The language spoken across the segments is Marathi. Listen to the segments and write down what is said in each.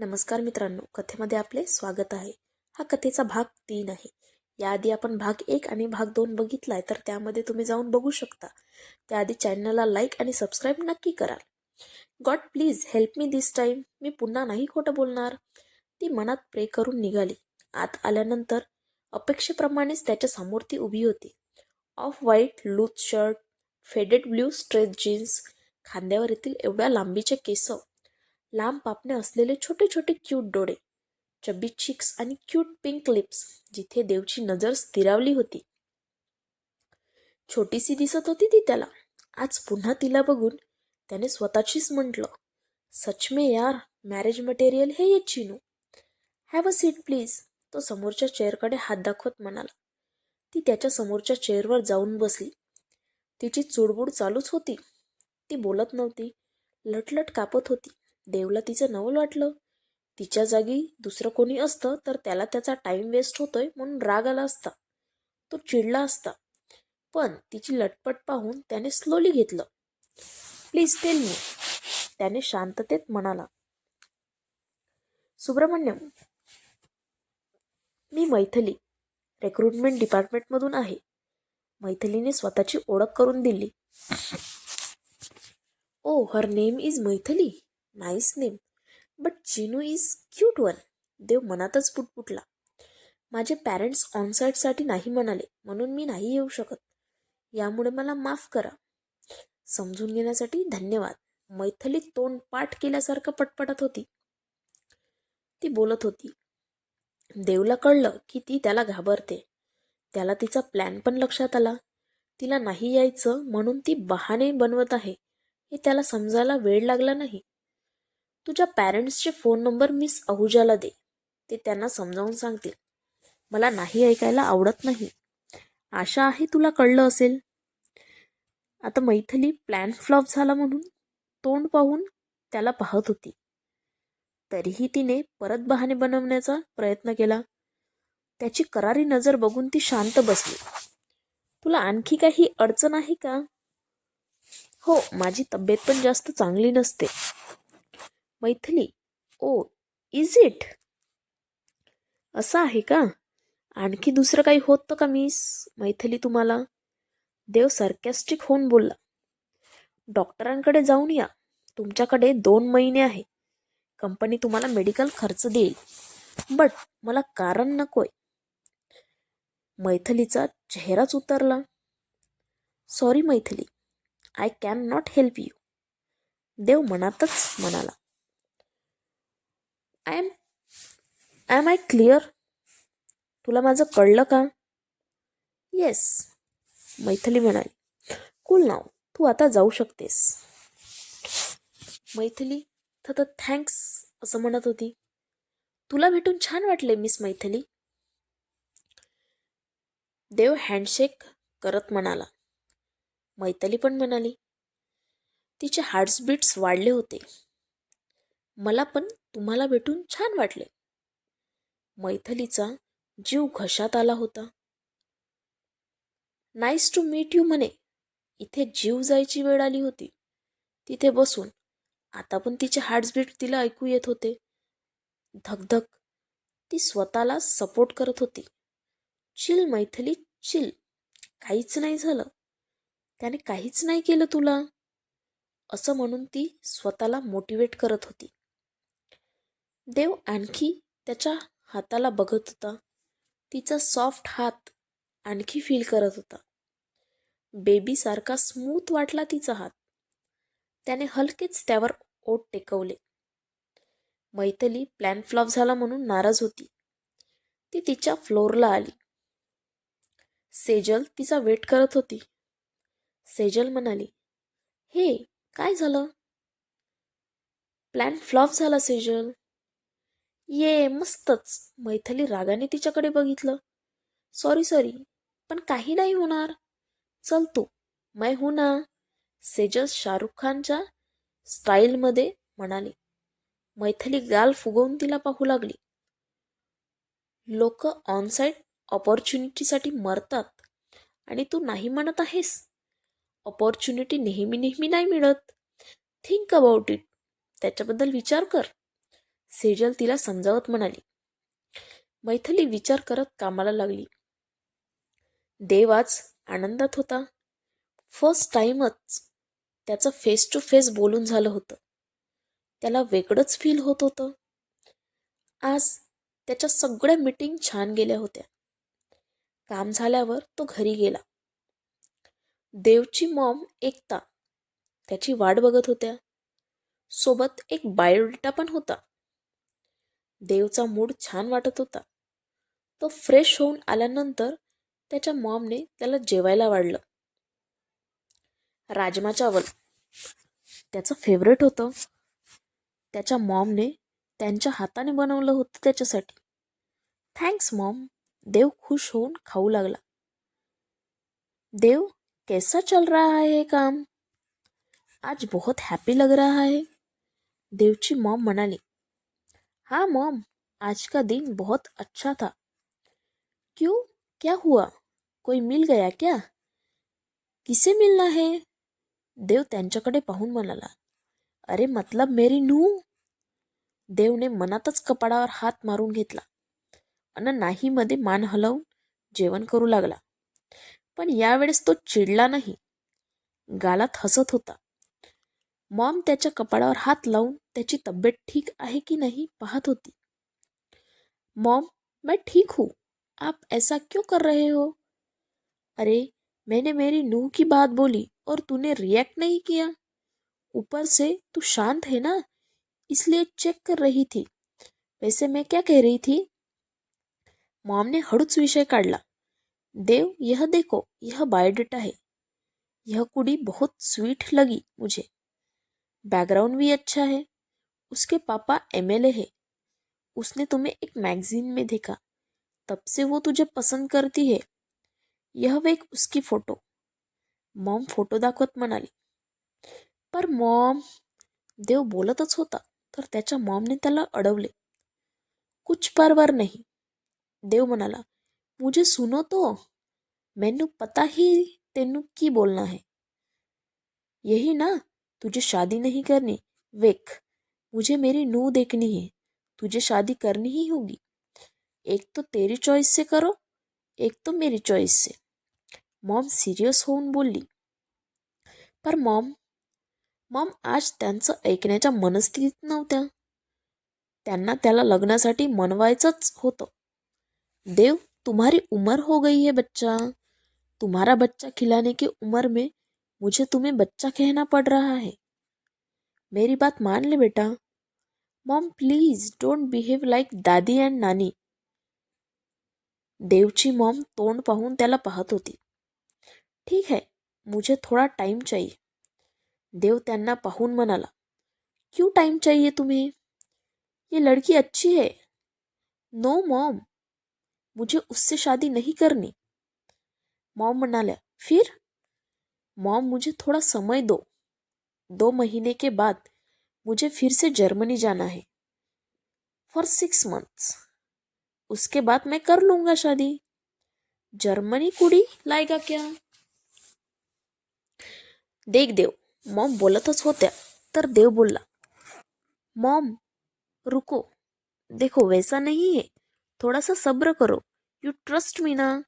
नमस्कार मित्रांनो कथेमध्ये आपले स्वागत आहे. हा कथेचा भाग तीन आहे. याआधी आपण भाग एक आणि भाग दोन बघितला आहे तर त्यामध्ये तुम्ही जाऊन बघू शकता. त्याआधी चॅनलला लाईक आणि सबस्क्राईब नक्की कराल. God please help me this time. मी पुन्हा नाही खोटं बोलणार. ती मनात प्रे करून निघाली. आत आल्यानंतर अपेक्षेप्रमाणेच त्याच्यासमोर ती उभी होती. Off white loose shirt faded blue stretch jeans खांद्यावर येथील एवढ्या लांबीचे केस लांब पापणे असलेले छोटे छोटे क्यूट डोळे चब्बी चिक्स आणि क्यूट पिंक लिप्स जिथे देवची नजर स्थिरावली होती. छोटीशी दिसत होती ती त्याला. आज पुन्हा तिला बघून त्याने स्वतःचीच म्हटलं सच में यार मॅरेज मटेरियल हे ये Chinu. Have a seat please तो समोरच्या चेअरकडे हात दाखवत म्हणाला. ती त्याच्या समोरच्या चेअरवर जाऊन बसली. तिची चुडबुड चालूच होती. ती बोलत नव्हती. लटलट कापत होती. देवला तिचं नवल वाटलं तिच्या जागी दुसरं कोणी असतं तर त्याला त्याचा टाईम वेस्ट होतोय म्हणून राग आला असता. तो चिडला असता. पण तिची लटपट पाहून त्याने स्लोली घेतलं. प्लीज टेल मी त्याने शांततेत म्हणाला. सुब्रमण्यम मी मैथली रिक्रुटमेंट डिपार्टमेंटमधून आहे. मैथलीने स्वतःची ओळख करून दिली. ओ her name is Maithili nice name. But Chinu is cute one Dev मनातच पुटपुटला. माझे पॅरेंट्स ऑनसाईटसाठी नाही म्हणाले म्हणून मी नाही येऊ शकत. यामुळे मला माफ करा. समजून घेण्यासाठी धन्यवाद. मैथली तोंड पाठ केल्यासारखं पटपटत होती. ती बोलत होती देवला कळलं की ती त्याला घाबरते. त्याला तिचा प्लॅन पण लक्षात आला. तिला नाही यायचं म्हणून ती बहाणे बनवत आहे. हे त्याला समजायला वेळ लागला नाही. तुझ्या पॅरेंट्सचे फोन नंबर मिस अहुजाला दे. ते त्यांना समजावून सांगतील. मला नाही ऐकायला आवडत नाही. आशा आहे तुला कळलं असेल. आता मैथिली प्लॅन फ्लॉप झाला म्हणून तोंड पाहून त्याला पाहत होती. तरीही तिने परत बहाणे बनवण्याचा प्रयत्न केला. त्याची करारी नजर बघून ती शांत बसली. तुला आणखी काही अडचण आहे का? हो माझी तब्येत पण जास्त चांगली नसते. मैथिली. ओ इज इट असं आहे का? आणखी दुसरं काही होतं का मिस मैथिली तुम्हाला? देव सर्कॅस्टिक होऊन बोलला. डॉक्टरांकडे जाऊन या. तुमच्याकडे दोन महिने आहे. कंपनी तुम्हाला मेडिकल खर्च देईल. बट मला कारण नकोय. मैथिलीचा चेहराच उतरला. Sorry Maithili. I can not help you Dev मनातच म्हणाला. I am am I clear तुला माझं कळलं का? येस मैथिली म्हणाली. कुल नाव तू आता जाऊ शकतेस. मैथिली तर थँक्स असं म्हणत होती. तुला भेटून छान वाटले मिस मैथिली. देव हँडशेक करत म्हणाला. मैथली पण म्हणाली. तिचे हार्ट्सबीट्स वाढले होते. मला पण तुम्हाला भेटून छान वाटले. मैथलीचा जीव घशात आला होता. नाईस टू मीट यू म्हणे. इथे जीव जायची वेळ आली होती. तिथे बसून आता पण तिचे हार्ट्सबीट तिला ऐकू येत होते. धकधक ती स्वतःला सपोर्ट करत होती. Chill Maithili chill. काहीच नाही झालं. त्याने काहीच नाही केलं तुला. असं म्हणून ती स्वतःला मोटिवेट करत होती. देव आणखी त्याच्या हाताला बघत होता. तिचा सॉफ्ट हात आणखी फील करत होता. बेबीसारखा स्मूथ वाटला तिचा हात. त्याने हलकेच त्यावर ओट टेकवले. मैथली प्लॅन फ्लॉप झाला म्हणून नाराज होती. ती तिच्या फ्लोअरला आली. सेजल तिचा वेट करत होती. सेजल म्हणाली हे काय झालं? प्लॅन फ्लॉप झाला सेजल. ये मस्तच. मैथली रागाने तिच्याकडे बघितलं. सॉरी सॉरी पण काही नाही होणार. चल तू मै हो ना सेजस शाहरुख खानच्या स्टाईलमध्ये म्हणाले. मैथली गाल फुगवून तिला पाहू लागली. लोक ऑनसाईट ऑपॉर्च्युनिटीसाठी मरतात आणि तू नाही म्हणत आहेस? ऑपॉर्च्युनिटी नेहमी नेहमी नाही मिळत. थिंक अबाउट इट त्याच्याबद्दल विचार कर. सेजल तिला समजावत म्हणाली मैथली विचार करत कामाला लागली. देव आज आनंदात होता. फर्स्ट टाइमच त्याचं फेस टू फेस बोलून झालं होतं. त्याला वेगळंच फील होत होतं. आज त्याच्या सगळ्या मीटिंग छान गेल्या होत्या. काम झाल्यावर तो घरी गेला. देवची मॉम एकता. त्याची वाट बघत होत्या. सोबत एक बायोडेटा पण होता. देवचा मूड छान वाटत होता. तो फ्रेश होऊन आल्यानंतर त्याच्या मॉमने त्याला जेवायला वाढलं. राजमा चावल. त्याचं फेवरेट होतं. त्याच्या मॉमने त्यांच्या हाताने बनवलं होतं त्याच्यासाठी. थँक्स मॉम देव खुश होऊन खाऊ लागला. देव कैसा चल रहा है हे काम? आज बहुत हॅपी लग रहा है. देवची मॉम म्हणाली हाँ मॉम आज का दिन बहुत अच्छा था। क्यों? क्या हुआ? कोई मिल गया क्या? किसे मिलना है? देव त्यांच्याकडे पाहून म्हणाला अरे मतलब मेरी नू? देवने मनातच कपाडावर हात मारून घेतला अन नाहीमध्ये मान हलवून जेवण करू लागला. पण यावेळेस तो चिडला नाही. गालात हसत होता. मॉम त्याच्या कपाळावर हात लावून त्याची तब्येत ठीक आहे की नाही पाहत होती. मॉम, मैं ठीक हूँ. आप ऐसा क्यों कर रहे हो? अरे, मैंने मेरी नूह की बात बोली और तूने रिएक्ट नहीं किया। ऊपर से तू शांत है ना? इसलिए चेक कर रही थी। वैसे मैं क्या कह रही थी? मॉम ने हड़ूच विषय काढला देव, यह देखो, यह बायोडेटा है। यह कुड़ी बहुत स्वीट लगी मुझे। बैकग्राउंड भी अच्छा है। उसके पापा एमएलए है। उसने तुम्हें एक मैगजीन में देखा। तब से वो तुझे पसंद करती है। यह एक उसकी फ़ोटो। मॉम फ़ोटो दाखवत म्हणाली, पर मॉम, देव बोलतच होता, तर त्याच्या मॉमने त्याला अडवले. कुछ परवर नहीं, देव म्हणाला, मुझे सुनो तो मैनू पता ही तेनू की बोलना है. यही ना? तुझे शादी नहीं करनी? वेख, मुझे मेरी नू देखनी है। तुझे शादी करनी ही होगी। एक तो तेरी चॉइस से करो, एक तो मेरी चॉइस से। मॉम सिरियस होऊन बोलली। पर मॉम मॉम आज त्यांचं ऐकण्याच्या मनस्थितीत नव्हत्या. त्यांना त्याला लग्नासाठी मनवायचंच होतं. देव, तुम्हारी उम्र हो गई है बच्चा. तुम्हारा बच्चा खिलाने की उम्र में मुझे तुम्हें बच्चा कहना पड़ रहा है। मेरी बात मान ले बेटा। Mom, please don't behave like Dadi and नानी। देवची मॉम तोंड पाहून त्याला पाहत होती। ठीक है, मुझे थोड़ा टाइम चाहिए। देव त्यांना पाहून म्हणाला, क्यों टाइम चाहिए तुम्हें? ये लड़की अच्छी है। नो मॉम मुझे उससे शादी नहीं करनी. मॉम म्हणाल्या, फिर? मॉम, मुझे थोड़ा समय दो। दो महीने के बाद मुझे फिर से जर्मनी जाना है। फॉर सिक्स मंथ्स उसके बाद मैं कर लूँगा शादी। जर्मनी कुड़ी लाएगा क्या? देख देव, मॉम बोलतच होत्या तर देव बोलला मॉम, रुको। देखो, वैसा नहीं है। थोड़ा सा सब्र करो। यू ट्रस्ट मी ना?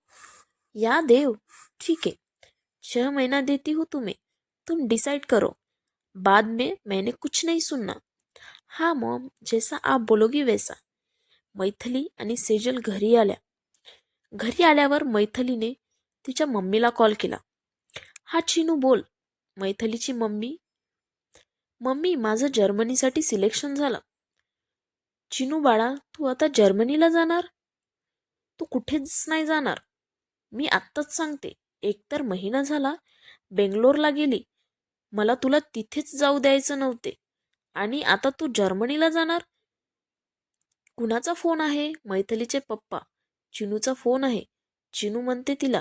या देव, ठीक है। छह महीना देती हूँ तुम्हें। तुम डिसाइड करो। बाद में मैंने कुछ नहीं सुनना। हाँ मॉम जैसा आप बोलोगी वैसा। मैथली आणि सेजल घरी आल्या। घरी आल्यावर मैथलीने तिच्या मम्मीला कॉल केला. हा चिनू बोल. मैथलीची मम्मी? मम्मी माझं जर्मनीसाठी सिलेक्शन झालं. चिनू बाळा तू आता जर्मनीला जाणार? तू कुठेच नाही जाणार. मी आत्ताच सांगते. एकतर महिना झाला बेंगलोरला गेली. मला तुला तिथेच जाऊ द्यायचं नव्हते. आणि आता तू जर्मनीला जाणार? कुणाचा फोन आहे? मैथलीचे पप्पा. चिनूचा फोन आहे. चिनू म्हणते तिला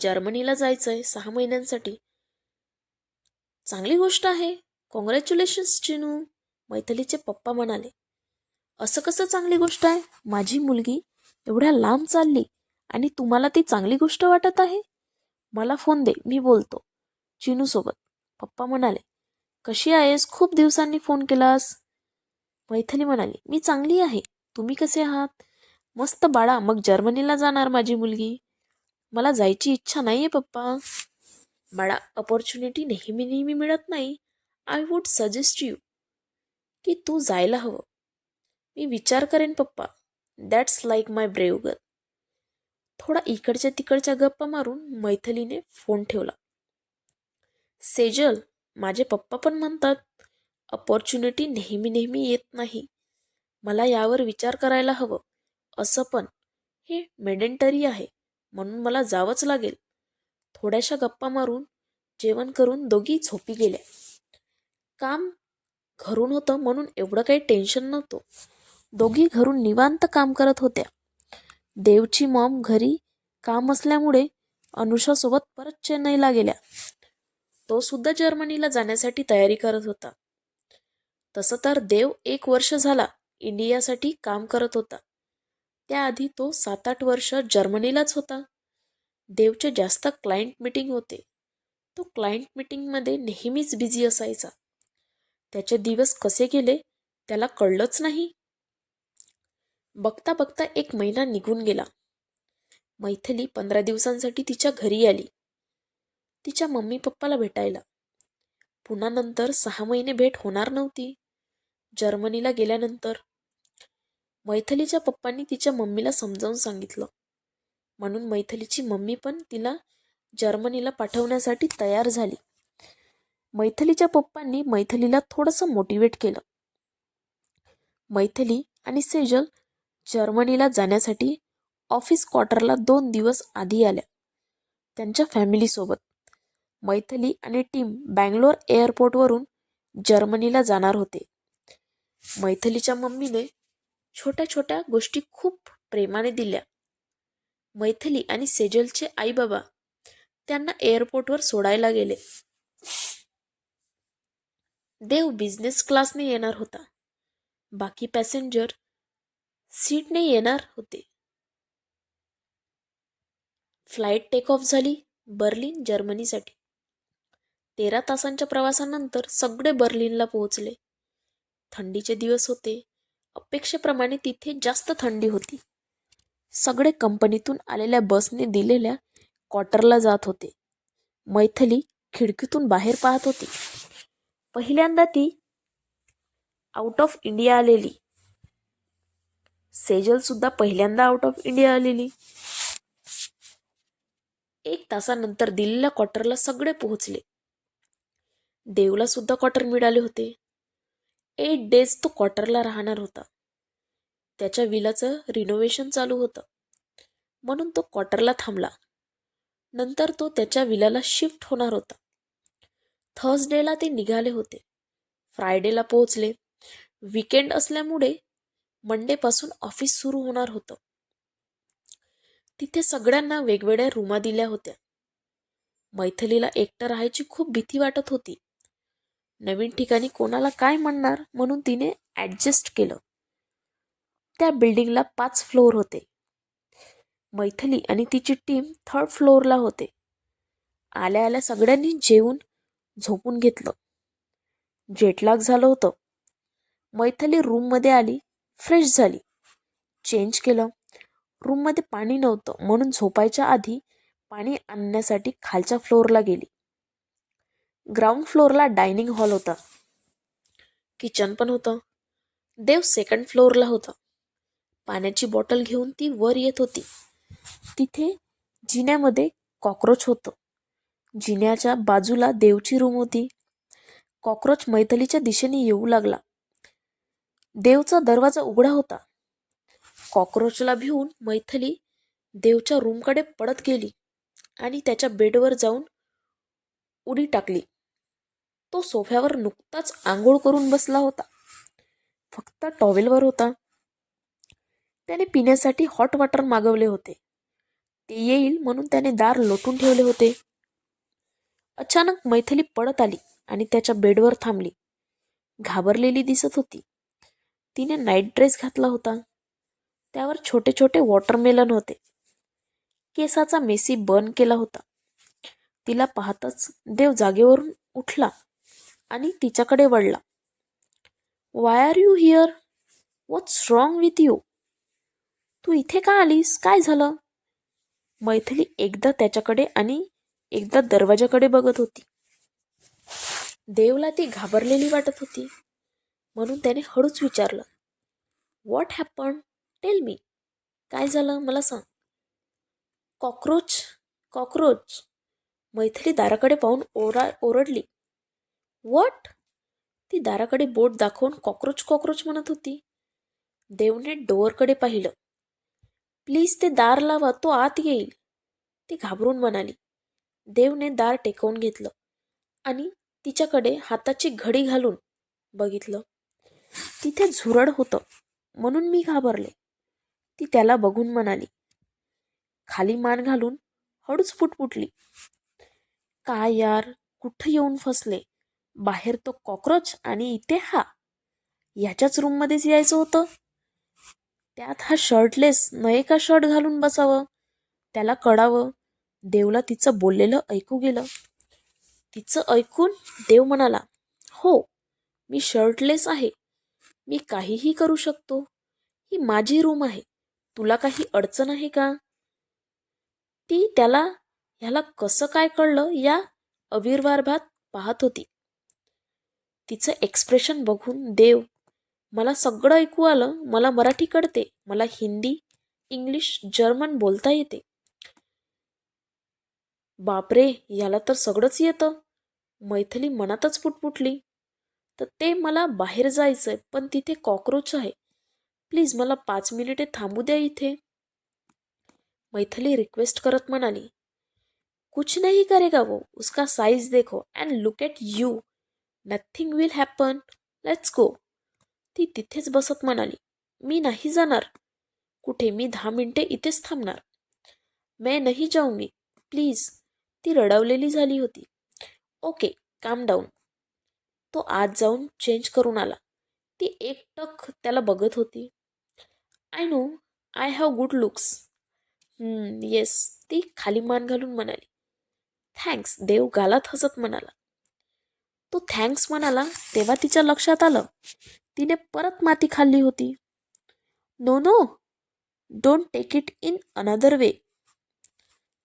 जर्मनीला जायचंय सहा महिन्यांसाठी. चांगली गोष्ट आहे. कॉंग्रॅच्युलेशन्स चिनू. मैथलीचे पप्पा म्हणाले. असं कसं चांगली गोष्ट आहे? माझी मुलगी एवढ्या लांब चालली. आणि तुम्हाला ती चांगली गोष्ट वाटत आहे? मला फोन दे मी बोलतो. चिनूसोबत. पप्पा म्हणाले कशी आहेस? खूप दिवसांनी फोन केलास. मैथिली म्हणाली मी चांगली आहे. तुम्ही कसे आहात? मस्त बाळा मग जर्मनीला जाणार माझी मुलगी. मला जायची इच्छा नाही आहे पप्पा. बाळा अपॉर्च्युनिटी नेहमी नेहमी मिळत नाही. आय वूड सजेस्ट यू की तू जायला हवं. मी विचार करेन पप्पा. That's like my brave girl थोडा इकडच्या तिकडच्या गप्पा मारून मैथिलीने फोन ठेवला. सेजल माझे पप्पा पण म्हणतात अपॉर्च्युनिटी नेहमी नेहमी येत नाही. मला यावर विचार करायला हवं. असं पण. हे मेडेंटरी आहे. म्हणून मला जावंच लागेल. थोड्याशा गप्पा मारून जेवण करून दोघी झोपी गेल्या. काम घरून होतं म्हणून एवढं काही टेन्शन नव्हतं. दोघी घरून निवांत काम करत होत्या. देवची मॉम घरी काम असल्यामुळे अनुषासोबत परत चेन्नईला गेल्या. तो सुद्धा जर्मनीला जाण्यासाठी तयारी करत होता. तसं तर देव एक वर्ष झाला इंडियासाठी काम करत होता. त्याआधी तो सात आठ वर्ष जर्मनीलाच होता. देवचे जास्त क्लायंट मीटिंग होते. तो क्लायंट मीटिंगमध्ये नेहमीच बिझी असायचा. त्याचे दिवस कसे गेले त्याला कळलंच नाही. बघता बघता एक महिना निघून गेला. मैथिली पंधरा दिवसांसाठी तिच्या घरी आली. तिच्या मम्मी पप्पाला भेटायला. पुन्हा नंतर सहा महिने भेट होणार नव्हती. जर्मनीला गेल्यानंतर. मैथलीच्या पप्पांनी तिच्या मम्मीला समजावून सांगितलं. म्हणून मैथलीची मम्मी पण तिला जर्मनीला पाठवण्यासाठी तयार झाली. मैथलीच्या पप्पांनी मैथलीला थोडंसं मोटिवेट केलं. मैथली आणि सेजल जर्मनीला जाण्यासाठी ऑफिस क्वार्टरला दोन दिवस आधी आल्या. त्यांच्या फॅमिलीसोबत मैथली आणि टीम बँगलोर एअरपोर्टवरून जर्मनीला जाणार होते. मैथलीच्या मम्मीने छोट्या छोट्या गोष्टी खूप प्रेमाने दिल्या. मैथली आणि सेजलचे आई बाबा त्यांना एअरपोर्टवर सोडायला गेले. देव बिझनेस क्लासने येणार होता. बाकी पॅसेंजर सीटने येणार होते. फ्लाईट टेक ऑफ झाली बर्लिन जर्मनीसाठी. तेरा तासांच्या प्रवासानंतर सगळे बर्लिनला पोहोचले. थंडीचे दिवस होते. अपेक्षेप्रमाणे तिथे जास्त थंडी होती. सगळे कंपनीतून आलेल्या बसने दिलेल्या क्वार्टरला जात होते. मैथली खिडकीतून बाहेर पाहत होती. पहिल्यांदा ती आउट ऑफ इंडिया आलेली. सेजल सुद्धा पहिल्यांदा आउट ऑफ इंडिया आलेली. एक तासानंतर दिल्लीला क्वार्टरला सगळे पोहोचले. देवला सुद्धा क्वार्टर मिळाले होते. एट डेज तो क्वार्टरला राहणार होता. त्याच्या विलाचं रिनोव्हेशन चालू होतं. म्हणून तो क्वार्टरला थांबला. नंतर तो त्याच्या विलाला शिफ्ट होणार होता. थर्सडेला ते निघाले होते. फ्रायडेला पोहोचले. विकेंड असल्यामुळे मंडेपासून ऑफिस सुरू होणार होतं. तिथे सगळ्यांना वेगवेगळ्या रूमा दिल्या होत्या. मैथिलीला एकटं राहायची खूप भीती वाटत होती. नवीन ठिकाणी कोणाला काय म्हणणार म्हणून तिने ॲडजस्ट केलं. त्या बिल्डिंगला पाच फ्लोअर होते. मैथिली आणि तिची टीम थर्ड फ्लोअरला होते. आल्या आल्या सगळ्यांनी जेवून झोपून घेतलं. जेटलाग झालं होतं. मैथिली रूममध्ये आली. फ्रेश झाली. चेंज केलं. रूममध्ये पाणी नव्हतं म्हणून झोपायच्या आधी पाणी आणण्यासाठी खालच्या फ्लोअरला गेली. ग्राउंड फ्लोअरला डायनिंग हॉल होता. किचन पण होतं. देव सेकंड फ्लोअरला होता. पाण्याची बॉटल घेऊन ती वर येत होती. तिथे जिन्यामध्ये कॉक्रोच होतं. जिन्याच्या बाजूला देवची रूम होती. कॉक्रोच मैथलीच्या दिशेने येऊ लागला. देवचा दरवाजा उघडा होता. कॉक्रोचला भिवून मैथली देवच्या रूमकडे पडत गेली आणि त्याच्या बेडवर जाऊन उडी टाकली. तो सोफ्यावर नुकताच आंघोळ करून बसला होता. फक्त टॉवेलवर होता. त्याने पिण्यासाठी हॉट वॉटर मागवले होते. ते येईल म्हणून त्याने दार लोटून ठेवले होते. अचानक मैथली पडत आली आणि त्याच्या बेडवर थांबली. घाबरलेली दिसत होती. तिने नाईट ड्रेस घातला होता. त्यावर छोटे छोटे वॉटरमेलन होते. केसाचा मेसी बर्न केला होता. तिला पाहताच देव जागेवरून उठला आणि तिच्याकडे वळला. Why are you here what's wrong with you तू इथे का आलीस? काय झालं? मैथिली एकदा त्याच्याकडे आणि एकदा दरवाजाकडे बघत होती. देवला ती घाबरलेली वाटत होती. म्हणून त्याने हळूच विचारलं व्हॉट हॅपन टेल मी काय झालं? मला सांग. Cockroach cockroach. मैथिली दाराकडे पाहून ओरा ओरडली. व्हॉट ती दाराकडे बोट दाखवून कॉक्रोच कॉक्रोच म्हणत होती. देवने डोअरकडे पाहिलं. प्लीज ते दार लावा तो आत येईल. ती घाबरून म्हणाली. देवने दार टेकवून घेतलं आणि तिच्याकडे हाताची घडी घालून बघितलं. तिथे झुरड होतं. म्हणून मी घाबरले. ती त्याला बघून म्हणाली खाली मान घालून हळूच फुटफुटली काय यार कुठं येऊन फसले? बाहेर तो कॉक्रोच आणि इथे हा. याच्याच रूममध्येच यायचं होतं. त्यात हा शर्टलेस नये का शर्ट घालून बसावं? त्याला कळावं. देवला तिचं बोललेलं ऐकू गेलं. तिचं ऐकून देव म्हणाला हो मी शर्टलेस आहे. मी काहीही करू शकतो. ही माझी रूम आहे. तुला काही अडचण आहे का? ती त्याला ह्याला कसं काय कळलं या अविर्भावात पाहत होती. तिचं एक्सप्रेशन बघून देव मला सगळं ऐकू आलं मला मराठी कळते मला हिंदी इंग्लिश जर्मन बोलता येते. बापरे याला तर सगळंच येतं. मैथिली मनातच फुटफुटली तर ते मला बाहेर जायचं आहे पण तिथे कॉक्रोच आहे. प्लीज मला पाच मिनिटे थांबू द्या इथे. मैथली रिक्वेस्ट करत म्हणाली कुछ नहीं करेगा वो उसका साइज देखो and look at you nothing will happen let's go ती तिथेच बसत म्हणाली मी नाही जाणार. कुठे मी दहा मिनिटे इथेच थांबणार. मैं जाऊ जाऊंगी प्लीज ती रडवलेली झाली होती. ओके काम डाऊन तो आत जाऊन चेंज करून आला. ती एकटक त्याला बघत होती. I know I have good looks yes ती खाली मान घालून म्हणाली. थँक्स देव गालात हसत म्हणाला. तो थँक्स म्हणाला तेव्हा तिच्या लक्षात आलं. तिने परत माती खाल्ली होती. No no don't take it in another way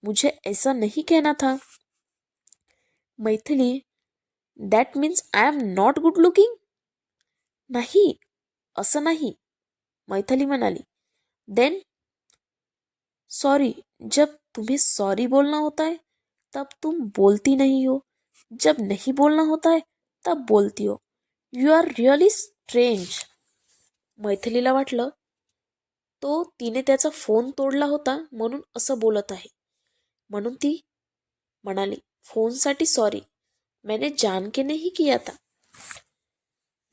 मुझे ऐसा नहीं कहना था. Maithili that means I am not good looking नाही असं नाही मैथली म्हणाली देन सॉरी जब तुम्हें सॉरी बोलना होता है तब तुम बोलती नहीं हो जब नहीं बोलना होता है तब बोलती हो यू आर रिअली स्ट्रेंज मैथिलीला वाटलं तो तिने त्याचा फोन तोडला होता म्हणून असं बोलत आहे. म्हणून ती म्हणाली फोनसाठी सॉरी मैंने जान के नहीं किया था।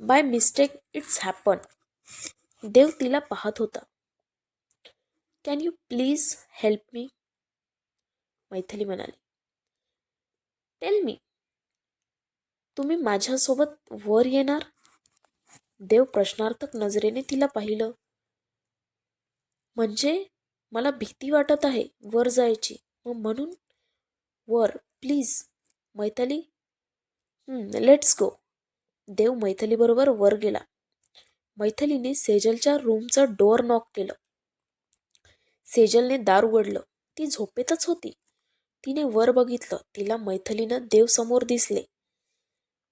By mistake it's happen Dev तिला पाहत होता। Can you please help me Maithili म्हणाली। टेल मी तुम्ही माझ्यासोबत वर येणार? देव प्रश्नार्थक नजरेने तिला पाहिलं. म्हणजे मला भीती वाटत आहे वर जायची. मग म्हणून वर please Maithili let's go Dev मैथलीबरोबर वर गेला. मैथलीने सेजलच्या रूमचं डोअर नॉक केलं. सेजलने दार उघडलं. ती झोपेतच होती. तिने वर बघितलं. तिला मैथलीनं देव समोर दिसले.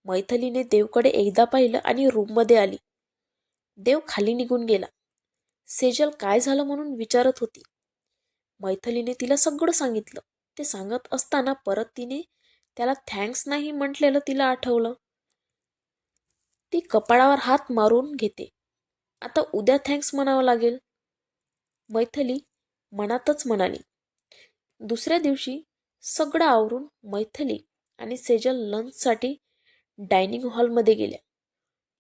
मैथलीने देवकडे एकदा पाहिलं आणि रूममध्ये आली. देव खाली निघून गेला. सेजल काय झालं म्हणून विचारत होती. मैथलीने तिला सगळं सांगितलं. ते सांगत असताना परत तिने त्याला थँक्स नाही म्हटलेलं तिला आठवलं. ती कपाळावर हात मारून घेते. आता उद्या थँक्स म्हणावं लागेल. मैथली मनातच म्हणाली. दुसऱ्या दिवशी सगळं आवरून मैथली आणि सेजल लंचसाठी डायनिंग हॉलमध्ये गेल्या.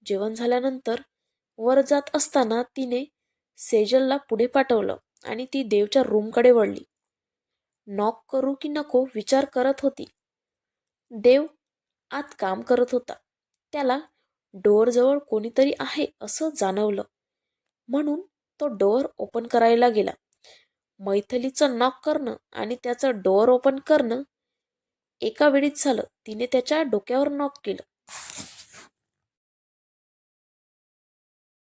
जेवण झाल्यानंतर वर जात असताना तिने सेजलला पुढे पाठवलं आणि ती देवच्या रूमकडे वळली. नॉक करू की नको विचार करत होती. देव आत काम करत होता. त्याला डोअरजवळ कोणीतरी आहे असं जाणवलं. म्हणून तो डोअर ओपन करायला गेला. मैथलीचं नॉक करणं आणि त्याचं डोअर ओपन करणं एका वेळीच झालं. तिने त्याच्या डोक्यावर नॉक केलं.